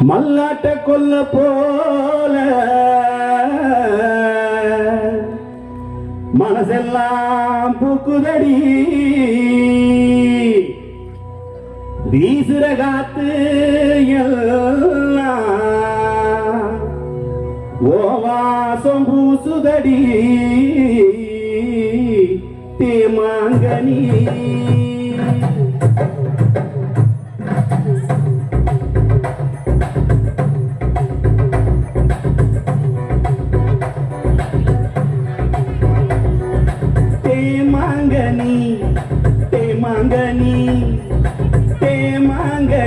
மல்லாட்ட கொல்ல போல. மனசெல்லாம் பூக்குதடி. வீசுற காத்து எல்லாம். ஓவாசம் பூசுதடி.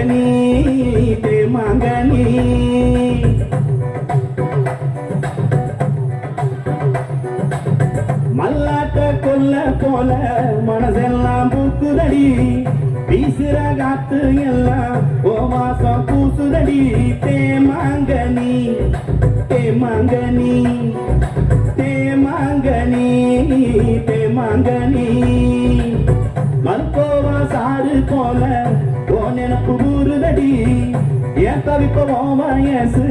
மகனே மகனே மல்லாட்ட கொல்ல போல மனசெல்லாம் பூக்குதடி. வீசுற காத்து எல்லாம் ஓ மாசம் பூசுதடி. தே மாங்கனி தே மாங்கனி தே மாங்கனி தே மாங்கனி மருத்துவ சாறு போல நினப்பு ஊறுதடி என் தவிப்ப ஓ வயசு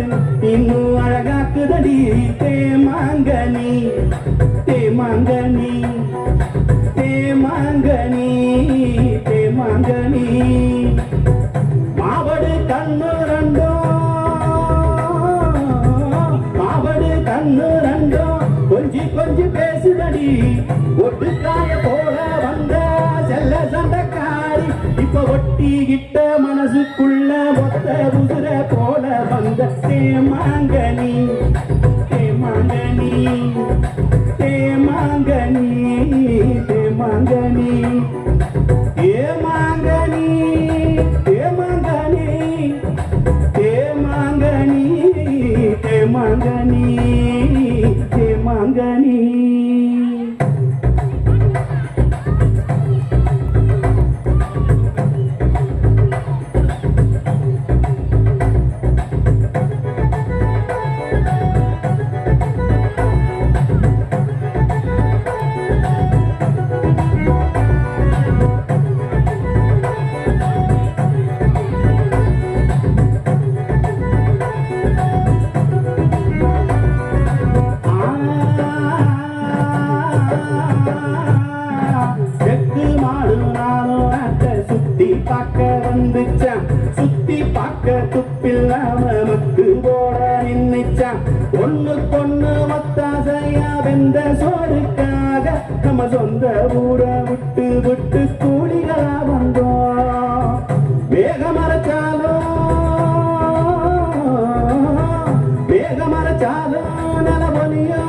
இன்னும் அழகாக்குதடி. தேமாங்கனி தேமாங்கனி தேமாங்கனி தேமாங்கனி மாவடு கண்ணு ரெண்டோ மாவடு கண்ணு ரெண்டோ. கொஞ்சி கொஞ்சி பேசுதடி. ஒட்டுக்காய போல ஒட்டிக்கிட்ட மனசுக்குள்ள ஒத்த உசுர போல வந்த தேமாங்கனி சுத்தி பார்க்க வந்துச்சான் சுத்தி பார்க்க துப்பில்லாம மக்கு போட நின்னுச்சான் ஒண்ணு பொண்ணு ஒத்தாசையா வெந்த சோறுக்காக நம்ம சொந்த ஊரை விட்டு விட்டு கூலிகளா வந்தோம். வேக மறைச்சாலும் வேக மறைச்சாலும் நலமொழியோ பொலியோ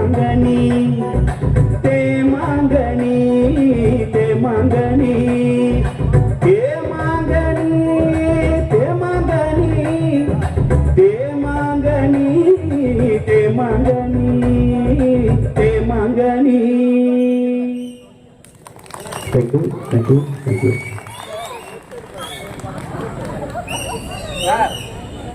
te mangani te mangani te mangani te mangani te mangani te mangani te mangani thank you thank you thank you. Yeah.